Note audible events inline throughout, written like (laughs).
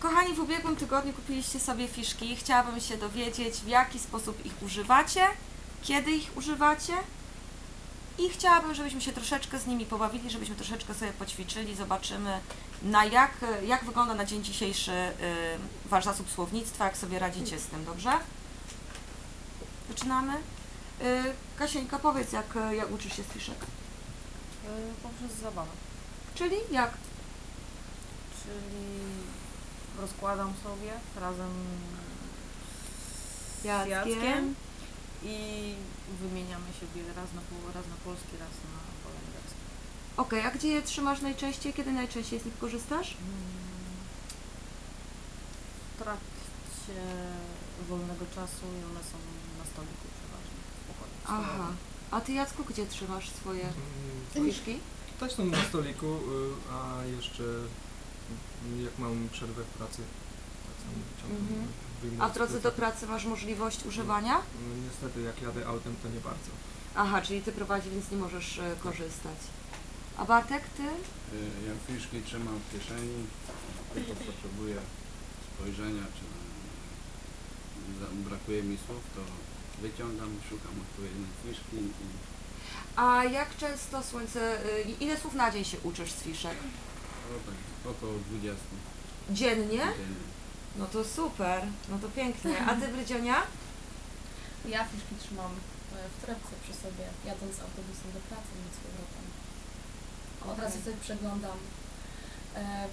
Kochani, w ubiegłym tygodniu kupiliście sobie fiszki. Chciałabym się dowiedzieć, w jaki sposób ich używacie, kiedy ich używacie. I chciałabym, żebyśmy się troszeczkę z nimi pobawili, żebyśmy troszeczkę sobie poćwiczyli. Zobaczymy, na jak, jak wygląda na dzień dzisiejszy y, Wasz zasób słownictwa, jak sobie radzicie z tym, dobrze? Zaczynamy. Y, Kasieńka, powiedz, jak, jak uczysz się z fiszek. Y, Poprzez zabawę. Czyli jak? Czyli rozkładam sobie razem z Jackiem. Jackiem i wymieniamy siebie raz na, po- raz na polski, raz na holenderski. Okej, a gdzie je trzymasz najczęściej? Kiedy najczęściej z nich korzystasz? Mm, W trakcie wolnego czasu i one są na stoliku przeważnie Aha. A ty Jacku, gdzie trzymasz swoje Mm, fiszki? Też są na stoliku, y, a jeszcze jak mam przerwę w pracy, tak samo ciągle Mhm. A w drodze do pracy masz możliwość używania? No, Niestety jak jadę autem to nie bardzo. Aha, czyli ty prowadzisz, więc nie możesz e, korzystać. A Bartek, ty? Y, Jak fiszki trzymam w kieszeni, tylko potrzebuję spojrzenia, czy za- brakuje mi słów, to wyciągam, szukam odpowiedniej fiszki i A jak często słońce, y, ile słów na dzień się uczysz z fiszek? O, tak, około 20 Dziennie? dziennie. No to super, no to pięknie. A ty Brydzionia? Ja fiszki trzymam e, w torebce przy sobie, jadąc autobusem do pracy i z powrotem. Od razu Okej. sobie przeglądam. E,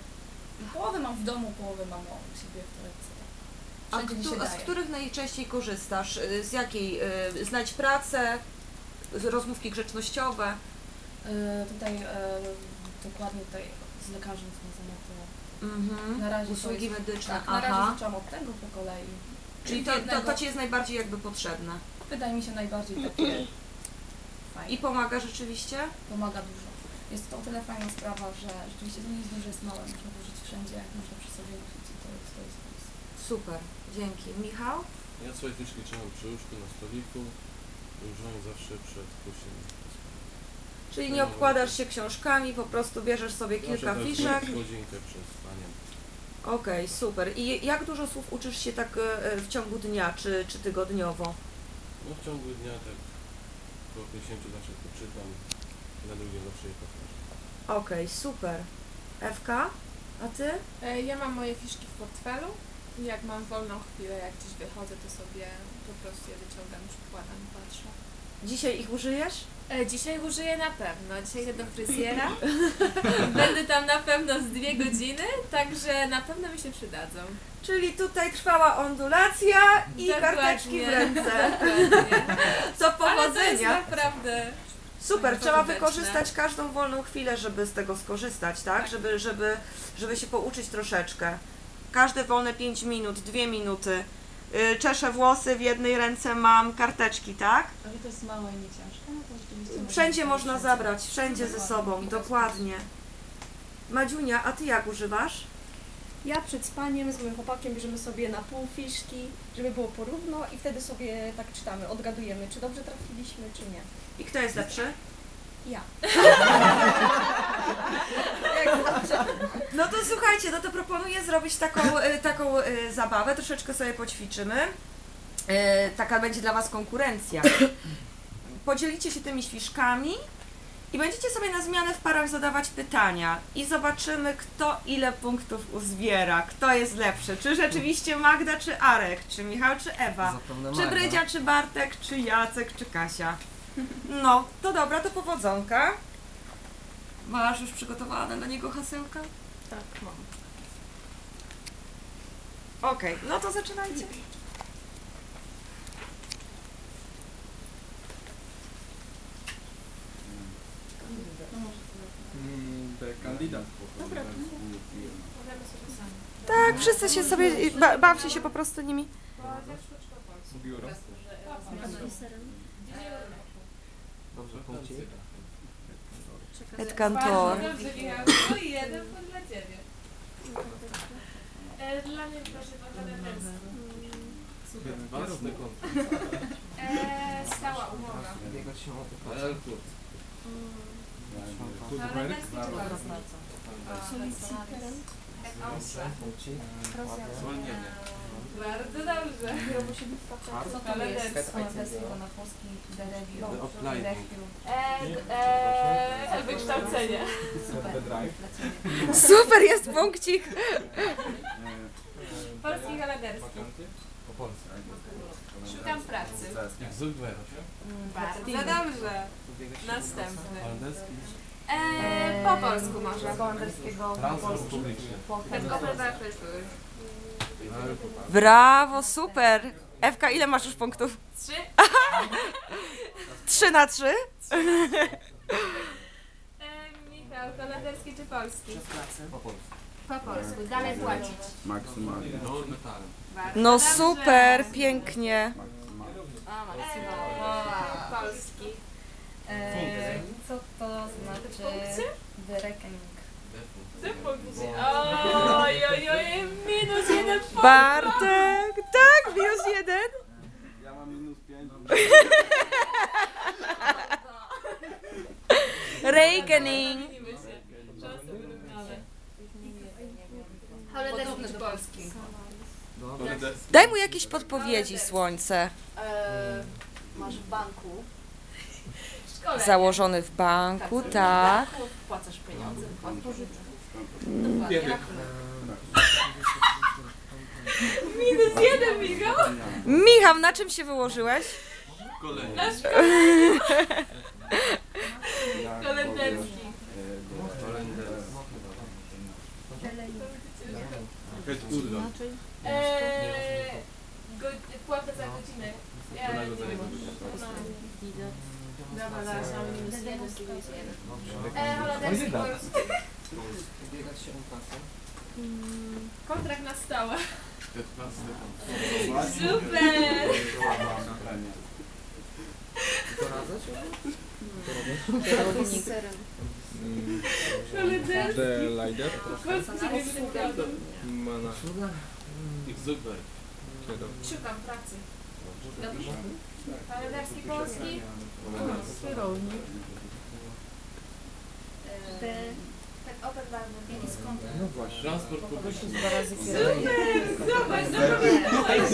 połowę mam w domu, połowę mam u siebie w torebce. tak. A, a z których najczęściej korzystasz? Y, Z jakiej? y, Znajdź pracę, z- rozmówki grzecznościowe. E, tutaj e, dokładnie tutaj z lekarzem związane to Mhm. na razie Usługi jest, medyczne. tak, na razie Aha. zaczęłam od tego po kolei. Czyli to, to, Jednego. to ci jest najbardziej jakby potrzebne. Wydaje mi się najbardziej takie fajne. I pomaga rzeczywiście? pomaga dużo. Jest to o tyle fajna sprawa, że rzeczywiście to nie jest duże, jest małe, można włożyć wszędzie, można przy sobie nosić i to jest, to jest. Super, dzięki. Michał? Ja swoje fiszki trzymam przy łóżku na stoliku i używam zawsze przed spania. Czyli nie obkładasz się książkami, po prostu bierzesz sobie kilka tak fiszek. godzinkę przed spaniem. Okej, super. I jak dużo słów uczysz się tak e, w ciągu dnia, czy, czy tygodniowo? No w ciągu dnia tak około 50 zawsze poczytam, na drugie zawsze je powtarzam. Okej, super. Ewka? A ty? E, Ja mam moje fiszki w portfelu i jak mam wolną chwilę, jak gdzieś wychodzę, to sobie po prostu je wyciągam, przykładam i patrzę. Dzisiaj ich użyjesz? E, Dzisiaj użyję na pewno. Dzisiaj idę do fryzjera. (laughs) Będę tam na pewno z dwie godziny, także na pewno mi się przydadzą. Czyli tutaj trwała ondulacja i Dokładnie. karteczki w ręce. Co Ale to jest powodzenia! naprawdę... Super, trzeba wykorzystać każdą wolną chwilę, żeby z tego skorzystać, tak? Tak. Żeby, żeby, żeby się pouczyć troszeczkę. Każde wolne 5 minut, 2 minuty. Yy, Czeszę włosy, w jednej ręce mam karteczki, tak? Ale to jest małe i nie ciężkie, no Wszędzie można zabrać, wszędzie ze sobą, dokładnie. Madziunia, a ty jak używasz? Ja przed spaniem z moim chłopakiem bierzemy sobie na pół fiszki, żeby było porówno i wtedy sobie tak czytamy, odgadujemy, czy dobrze trafiliśmy, czy nie. I kto jest lepszy? Ja. (laughs) No to słuchajcie, no to proponuję zrobić taką, e, taką e, zabawę, troszeczkę sobie poćwiczymy. E, Taka będzie dla Was konkurencja. Podzielicie się tymi świszkami i będziecie sobie na zmianę w parach zadawać pytania i zobaczymy, kto ile punktów uzbiera, kto jest lepszy. Czy rzeczywiście Magda, czy Arek, czy Michał, czy Ewa, czy. Brydzia, czy Bartek, czy Jacek, czy Kasia. No, to dobra, to powodzonka. Masz już przygotowane dla niego hasełka? Tak, mam. Okej, no to zaczynajcie. No może to The kandydat. Dobra. Tak, wszyscy się sobie, ba, bawcie się po prostu nimi. Biuro. Dobrze, punkcik. Et kantor. Dobrze, Michał. No i jeden punkt dla Ciebie. E, Dla mnie proszę pan. Własny kąt. E, Stała umowa. Biegać się o czy polski? Soliciteren. Punkcik. Ładnie. Zwolnienie. Bardzo dobrze. Eee, wykształcenie. Super, jest punkcik. Polski holenderski. Po polsku. Szukam pracy. Zugwer. Bardzo dobrze. Następny. Holenderski. Eee, po polsku może. holenderskiego Transport publiczny. Tak, operator. Brawo, super. Ewka, ile masz już punktów? Trzy. (laughs) Trzy na trzy? Eee, Michał, holenderski czy polski? Po polsku. Po polsku. Dalej płacić. Maksymalnie. No super, pięknie. Maksymalnie. Eee, polski. Eee, co to znaczy Punkcie? the reckoning? Trzy Bartek, tak, minus jeden. Ja mam minus 5. Reikening. Widzimy się. Czasy wyrównane. Holenderski Podobny do polski? Dobra. Holenderski. Daj mu jakieś podpowiedzi, słońce. Eee, masz w banku, Szkole. Założony w banku, tak. wpłacasz pieniądze, wpłacasz pożyczkę. Biegek. Minus jeden, Michał. Michał, na czym się wyłożyłeś? Kolejny. Holenderski. Urlop. Eee, go, za godzinę. Ja nie wiem. Dobra, zaraz mamy minus jeden, minus jeden. Eee, holenderski. (laughs) Kontrakt na stałe. 15 Super! Doradzać? Holenderski. The Lider. Mana. Ich. Kiedo. Szukam pracy. Dobrze. Holenderski, polski. Tak, open bar. Jaki skąd? No właśnie. Transport publiczny. Super! Zobacz, zobacz.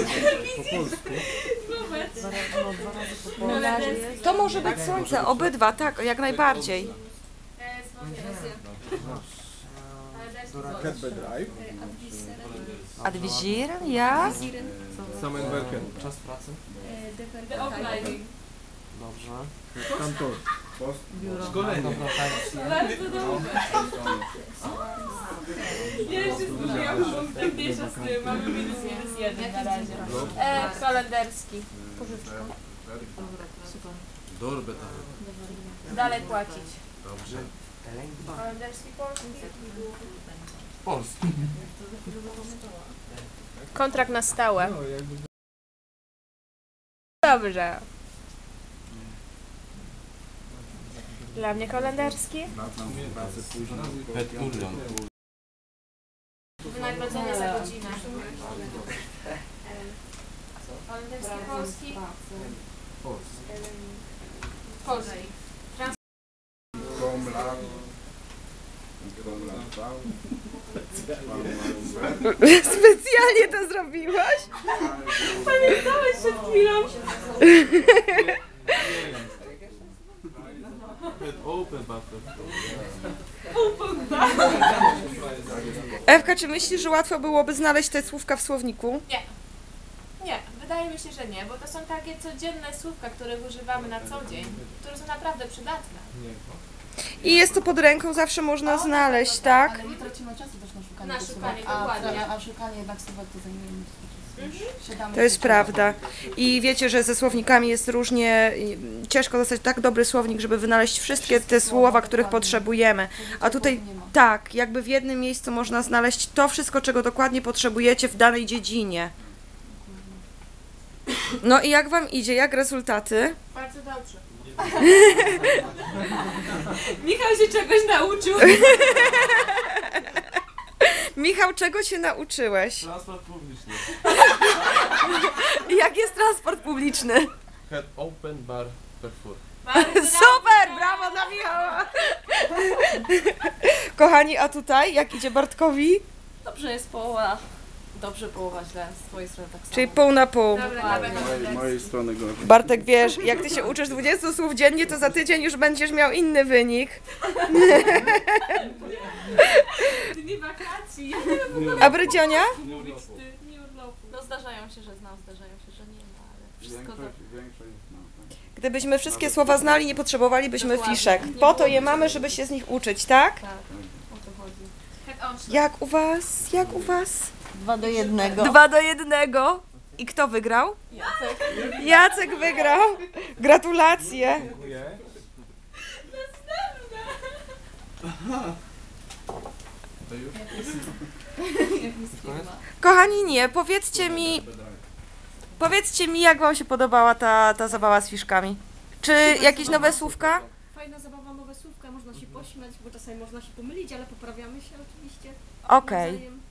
Po polsku. Zobacz. No, Holenderski. To może być słońce, obydwa, tak, jak najbardziej. Polski. Cat Drive. Adwizir, ja? Samenwerken. Czas pracy? Dobrze. Dobra, tak. Bardzo dobrze. Ja jeszcze mniejsza z tym. Mamy minus minus jeden na razie. E, holenderski. Dorbę tam. Dalej płacić. Dobrze. Polski. Polski. Kontrakt na stałe. Dobrze. Dla mnie późno. Pet. Wynagrodzenie za godzinę. Holenderski, polski. Polski. Specjalnie to zrobiłaś? Pamiętałeś przed chwilą. (laughs) Ewka, czy myślisz, że łatwo byłoby znaleźć te słówka w słowniku? Nie, wydaje mi się, że nie, bo to są takie codzienne słówka, których używamy na co dzień, które są naprawdę przydatne. I jest to pod ręką, zawsze można znaleźć, tak? Ale nie tracimy czasu też na szukanie Na tych szukanie, słówek, dokładnie. a, a szukanie jednak słówek to Siadamy To jest prawda. I wiecie, że ze słownikami jest różnie ciężko dostać tak dobry słownik, żeby wynaleźć wszystkie te słowa, których potrzebujemy. A tutaj tak, jakby w jednym miejscu można znaleźć to wszystko, czego dokładnie potrzebujecie w danej dziedzinie. No i jak wam idzie? Jak rezultaty? Bardzo dobrze. (laughs) Michał się czegoś nauczył. (laughs) Michał, czego się nauczyłeś? Transport publiczny. (laughs) Jak jest transport publiczny? Head Open Bar Perfur. (laughs) Super, brawo dla Michała! (laughs) Kochani, a tutaj jak idzie Bartkowi? Dobrze jest połowa, dobrze połowa źle, z twojej strony tak samo. Czyli pół na pół. Dobra, będę mojej, mojej strony gorzej. Bartek, wiesz, jak ty się uczysz 20 słów dziennie, to za tydzień już będziesz miał inny wynik. (laughs) Dni wakacji. A Brydzionia? Nie urlopu. Dni urlopu. No zdarzają się, że znam, zdarzają się, że nie ma, ale wszystko. Większość, większość tak. Gdybyśmy wszystkie słowa znali, nie potrzebowalibyśmy Dokładnie. fiszek. Po to je mamy, żeby się z nich uczyć, tak? Tak, o to chodzi. On. Jak u was? Jak u was? Dwa do jednego. Dwa do jednego. I kto wygrał? Jacek. Jacek wygrał. Gratulacje. Dziękuję. To już? Koniec? Kochani, nie, powiedzcie mi, powiedzcie mi, jak wam się podobała ta, ta zabawa z fiszkami? Czy jakieś nowe słówka? Fajna zabawa, nowe słówka, można się pośmiać, bo czasami można się pomylić, ale poprawiamy się oczywiście. Okej. nawzajem.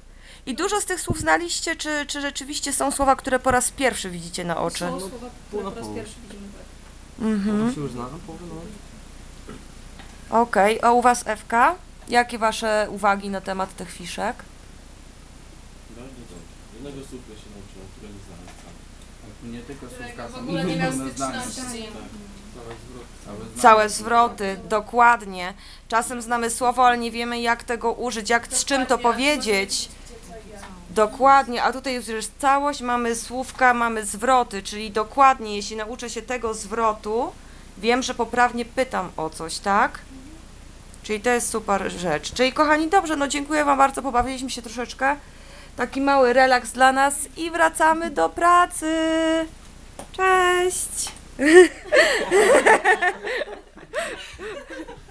I dużo z tych słów znaliście, czy, czy rzeczywiście są słowa, które po raz pierwszy widzicie na oczy? Są słowa, które po raz pierwszy widzimy. Tak. Mhm. się już zna, połowę, no. Okej, a u was Ewka? Jakie wasze uwagi na temat tych fiszek? Bardzo dobrze. Jednego słówka się nauczyłem, którego nie znałem sam. Tak, Nie tylko słówka W są ogóle nie miał inne zdania. styczności. Zdanie. Całe zwroty, dokładnie. Czasem znamy słowo, ale nie wiemy jak tego użyć, jak z czym to powiedzieć. Dokładnie, a tutaj już jest całość, mamy słówka, mamy zwroty, czyli dokładnie, jeśli nauczę się tego zwrotu, wiem, że poprawnie pytam o coś, tak? Czyli to jest super rzecz. Czyli kochani, dobrze, no dziękuję Wam bardzo, pobawiliśmy się troszeczkę. Taki mały relaks dla nas i wracamy do pracy. Cześć! (laughs)